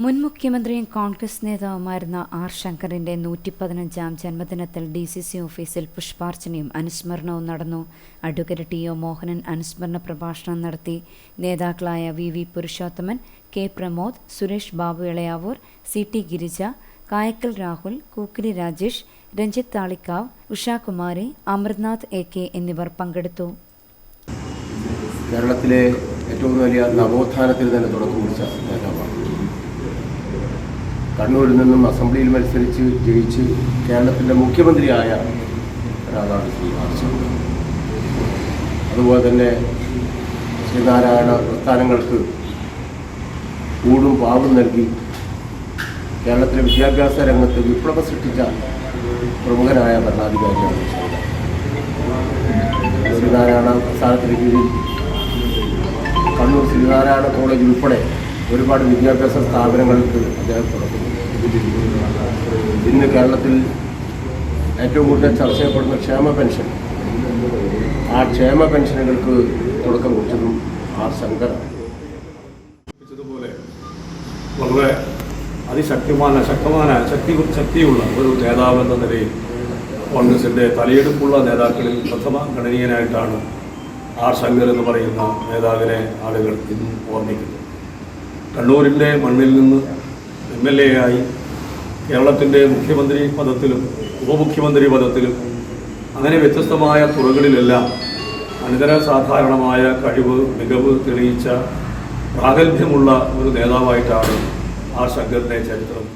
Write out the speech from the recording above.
മുൻ മുഖ്യമന്ത്രിയും കോൺഗ്രസ് നേതാവുമായിരുന്ന ആർ ശങ്കറിന്റെ നൂറ്റി പതിനഞ്ചാം ജന്മദിനത്തിൽ ഡി സി സി ഓഫീസിൽ പുഷ്പാർച്ചനയും അനുസ്മരണവും നടന്നു. അഡ്വക്കേറ്റ് ടി ഒ മോഹനൻ അനുസ്മരണ പ്രഭാഷണം നടത്തി. നേതാക്കളായ V V Purushothaman K Pramod Suresh Babu Elayavoor C T Girija Kayakkal Rahul Kookkiri Rajesh Ranjith Thalikkavu Ushakumari Amarnath A K എന്നിവർ പങ്കെടുത്തു. കേരളത്തിലെ ഏറ്റവും വലിയ നവോത്ഥാനത്തിന് തന്നെ തുടക്കം കുറിച്ച നേതാവാണ്. കണ്ണൂരിൽ നിന്നും അസംബ്ലിയിൽ മത്സരിച്ച് ജയിച്ച് കേരളത്തിന്റെ മുഖ്യമന്ത്രിയായ രാധാകൃഷ്ണൻ ശ്രീ അതുപോലെ തന്നെ ശ്രീനാരായണ പ്രസ്ഥാനങ്ങൾക്ക് കൂടും പാവും നൽകി കേരളത്തിലെ വിദ്യാഭ്യാസ രംഗത്ത് വിപ്ലവം സൃഷ്ടിച്ച പ്രമുഖനായ ഭരണാധികാരിയാണ് ശ്രീനാരായണ പ്രസ്ഥാനത്തിന് കീഴിൽ കണ്ണൂർ ശ്രീനാരായണ കോളേജ് ഉൾപ്പെടെ ഒരുപാട് വിദ്യാഭ്യാസ സ്ഥാപനങ്ങൾക്ക് അദ്ദേഹം തുടങ്ങി ഇന്ന് കേരളത്തിൽ ഏറ്റവും കൂടുതൽ ചർച്ച ചെയ്യപ്പെടുന്ന ക്ഷേമ പെൻഷൻ. ആ ക്ഷേമ പെൻഷനുകൾക്ക് തുടക്കം കുറിച്ചതും ആർ ശങ്കർ. വളരെ അതിശക്തിമാന ശക്തമായ ശക്തി ശക്തിയുള്ള ഒരു നേതാവ് എന്ന നിലയിൽ കോൺഗ്രസിന്റെ തലയെടുപ്പുള്ള നേതാക്കളിൽ പ്രഥമ ഗണനീയനായിട്ടാണ് ആർ ശങ്കർ എന്ന് പറയുന്ന നേതാവിനെ ആളുകൾ ഇന്നും ഓർമ്മിക്കുന്നത് കണ്ണൂരിന്റെ മണ്ണിൽ നിന്ന് എം എൽ എ ആയി കേരളത്തിന്റെ മുഖ്യമന്ത്രി പദത്തിലും ഉപമുഖ്യമന്ത്രി പദത്തിലും അങ്ങനെ വ്യത്യസ്തമായ തുറകളിലെല്ലാം അനിതര സാധാരണമായ കഴിവ് മികവ് തെളിയിച്ച പ്രാഗൽഭ്യമുള്ള ഒരു നേതാവായിട്ടാണ് ആ ശങ്കറിന്റെ ചരിത്രം.